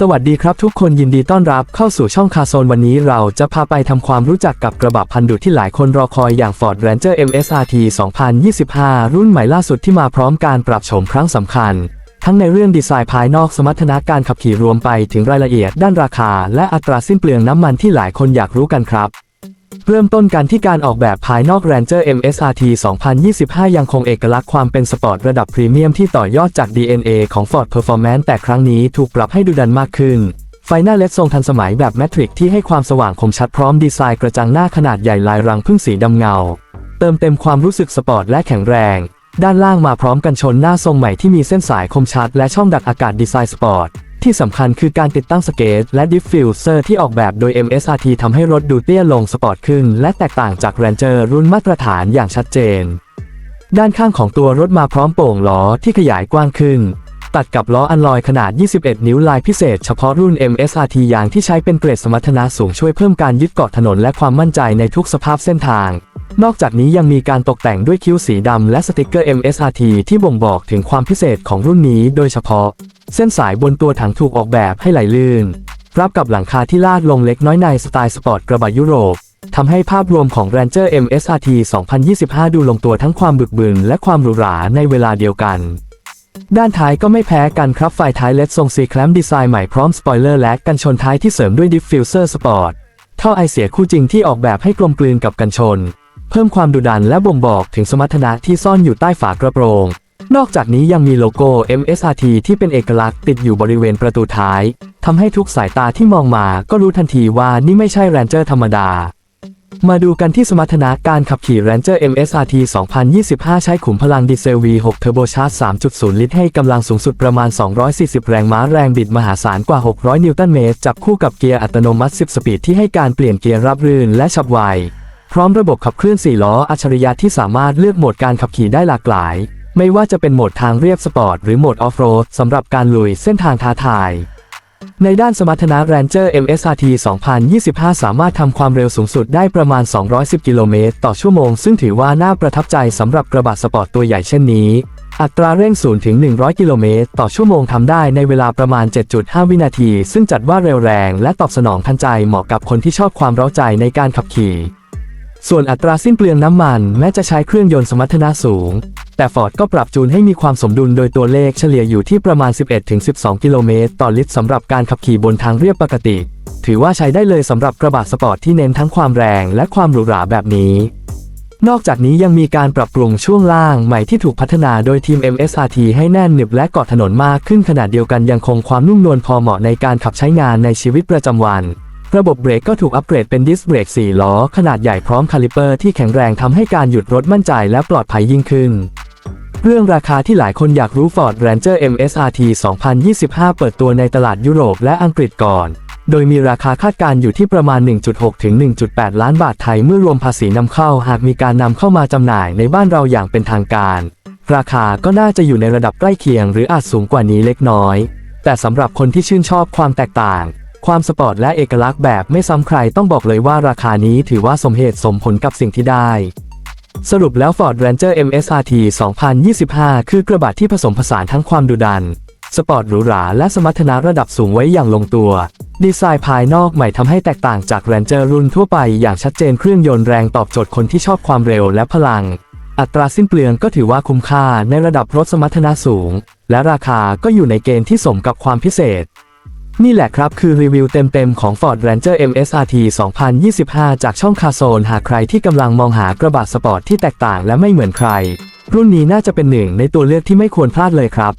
สวัสดีครับทุกคนยินดีต้อนรับเข้าสู่ช่องคาโซนวันนี้เราจะพาไปทำความรู้จักกับกระบะพันดุที่หลายคนรอคอยอย่าง Ford Ranger MSRT 2025 รุ่นใหม่ล่าสุดที่มาพร้อมการปรับโฉมครั้งสำคัญ ทั้งในเรื่องดีไซน์ภายนอกสมรรถนะการขับขี่รวมไปถึงรายละเอียดด้านราคา และอัตราสิ้นเปลืองน้ำมันที่หลายคนอยากรู้กันครับ เริ่มต้นกันที่การออกแบบภายนอก Ranger MSRT 2025 ยังคงเอกลักษณ์ความเป็นสปอร์ตระดับพรีเมียมที่ต่อยอดจาก DNA ของ Ford Performance แต่ครั้งนี้ถูกปรับให้ดูดันมากขึ้น ไฟหน้าเลดทรงทันสมัยแบบแมทริกที่ให้ความสว่างคมชัดพร้อมดีไซน์กระจังหน้าขนาดใหญ่ลายรังพึ่งสีดำเงา เติมเต็มความรู้สึกสปอร์ตและแข็งแรง ด้านล่างมาพร้อมกันชนหน้าทรงใหม่ที่มีเส้นสายคมชัดและช่องดักอากาศดีไซน์สปอร์ต ที่สำคัญคือการติดตั้งสเกตและดิฟฟิวเซอร์ที่ออกแบบโดย MSRT ทำให้รถดูเตี้ยลงสปอร์ตขึ้น และแตกต่างจาก Ranger รุ่นมาตรฐานอย่างชัดเจน ด้านข้างของตัวรถมาพร้อมโป่งล้อที่ขยายกว้างขึ้น ตัดกับล้ออันลอยขนาด 21 นิ้วลายพิเศษเฉพาะรุ่น MSRT ยางที่ใช้เป็นเกรดสมรรถนะสูงช่วยเพิ่มการยึดเกาะถนนและความมั่นใจในทุกสภาพเส้นทาง นอกจากนี้ยังมีการตกแต่งด้วยคิ้วสีดำและสติกเกอร์ MSRT ที่บ่งบอกถึงความพิเศษของรุ่นนี้โดยเฉพาะ เส้นสายบนตัวถังถูกออกแบบให้ไหลลื่น รับกับหลังคาที่ลาดลงเล็กน้อยในสไตล์สปอร์ตกระบะยุโรปทำให้ภาพรวมของ Ranger MSRT 2025 ดูลงตัวทั้งความบึกบึนและความหรูหราในเวลาเดียวกัน ด้านท้ายก็ไม่แพ้กันครับไฟท้ายเลดทรงซีแคลมดีไซน์ใหม่พร้อมสปอยเลอร์และกันชนท้ายที่เสริมด้วยดิฟฟิวเซอร์สปอร์ตท่อไอเสียคู่จริงที่ออกแบบให้กลมกลืนกับกันชน เพิ่มความดุดันและบ่งบอกถึงสมรรถนะที่ซ่อนอยู่ใต้ฝากระโปรง นอกจากนี้ยังมีโลโก้ MSRT ที่เป็นเอกลักษณ์ติดอยู่บริเวณประตูท้าย ทำให้ทุกสายตาที่มองมาก็รู้ทันทีว่านี่ไม่ใช่ Ranger ธรรมดา มาดูกันที่สมรรถนะการขับขี่ Ranger MSRT 2025 ใช้ขุมพลังดีเซล V6 Turbo Charge 3.0 ลิตรให้กำลังสูงสุดประมาณ 240 แรงม้าแรงบิดมหาศาลกว่า 600 นิวตันเมตร จับคู่กับเกียร์อัตโนมัติ 10 สปีดที่ให้การเปลี่ยนเกียร์รับรื่นและฉับไว พร้อมระบบขับเคลื่อน 4 ล้ออัจฉริยะที่สามารถเลือกโหมดการขับขี่ได้หลากหลาย ไม่ว่าจะเป็นโหมดทางเรียบสปอร์ตหรือโหมดออฟโรดสำหรับการลุยเส้นทางท้าทาย ในด้านสมรรถนะ Ranger MSRT 2025 สามารถทำความเร็วสูงสุดได้ประมาณ 210 กิโลเมตรต่อชั่วโมง ซึ่งถือว่าน่าประทับใจสำหรับกระบะสปอร์ตตัวใหญ่เช่นนี้อัตราเร่ง0ถึง 100 กิโลเมตร ต่อชั่วโมงทำได้ในเวลาประมาณ 7.5 วินาที ซึ่งจัดว่าเร็วแรง และตอบสนองทันใจเหมาะกับคนที่ชอบความเร้าใจในการขับขี่ ส่วนอัตราสิ้นเปลืองน้ำมันแม้จะใช้เครื่องยนต์สมรรถนะสูง แต่ฟอร์ดก็ปรับจูนให้มีความสมดุลโดยตัวเลขเฉลี่ยอยู่ที่ประมาณ 11-12 กิโลเมตรต่อลิตรสำหรับการขับขี่บนทางเรียบปกติ ถือว่าใช้ได้เลยสำหรับกระบะสปอร์ตที่เน้นทั้งความแรงและความหรูหราแบบนี้ นอกจากนี้ยังมีการปรับปรุงช่วงล่างใหม่ที่ถูกพัฒนาโดยทีม MSRT ให้แน่นหนึบและเกาะถนนมากขึ้นขนาดเดียวกันยังคงความนุ่มนวลพอเหมาะในการขับใช้งานในชีวิตประจำวัน ระบบเบรกก็ถูกอัปเกรดเป็นดิสเบรก4 ล้อ ขนาดใหญ่พร้อมคาลิเปอร์ที่แข็งแรงทำให้การหยุดรถมั่นใจและปลอดภัยยิ่งขึ้น เรื่องราคาที่หลายคนอยากรู้ Ford Ranger MSRT 2025 เปิดตัวในตลาดยุโรปและอังกฤษก่อน โดยมีราคาคาดการณ์อยู่ที่ประมาณ 1.6 ถึง 1.8 ล้านบาทไทยเมื่อรวมภาษีนำเข้าหากมีการนำเข้ามาจำหน่ายในบ้านเราอย่างเป็นทางการ ราคาก็น่าจะอยู่ในระดับใกล้เคียง หรืออาจสูงกว่านี้เล็กน้อย แต่สำหรับคนที่ชื่นชอบความแตกต่าง ความสปอร์ตและเอกลักษณ์แบบไม่ซ้ำใครต้องบอกเลยว่าราคานี้ถือว่าสมเหตุสมผลกับสิ่งที่ได้ สรุปแล้ว Ford Ranger MSRT 2025 คือกระบะที่ผสมผสานทั้งความดุดัน สปอร์ตหรูหราและสมรรถนะระดับสูงไว้อย่างลงตัว ดีไซน์ภายนอกใหม่ทำให้แตกต่างจาก Ranger รุ่นทั่วไปอย่างชัดเจนเครื่องยนต์แรงตอบโจทย์คนที่ชอบความเร็วและพลัง อัตราสิ้นเปลืองก็ถือว่าคุ้มค่าในระดับรถสมรรถนะสูง และราคาก็อยู่ในเกณฑ์ที่สมกับความพิเศษ นี่แหละครับคือรีวิวเต็มๆของ Ford Ranger MSRT 2025 จากช่องคาโซนหากใครที่กำลังมองหากระบะสปอร์ตที่แตกต่างและไม่เหมือนใคร รุ่นนี้น่าจะเป็นหนึ่งในตัวเลือกที่ไม่ควรพลาดเลยครับ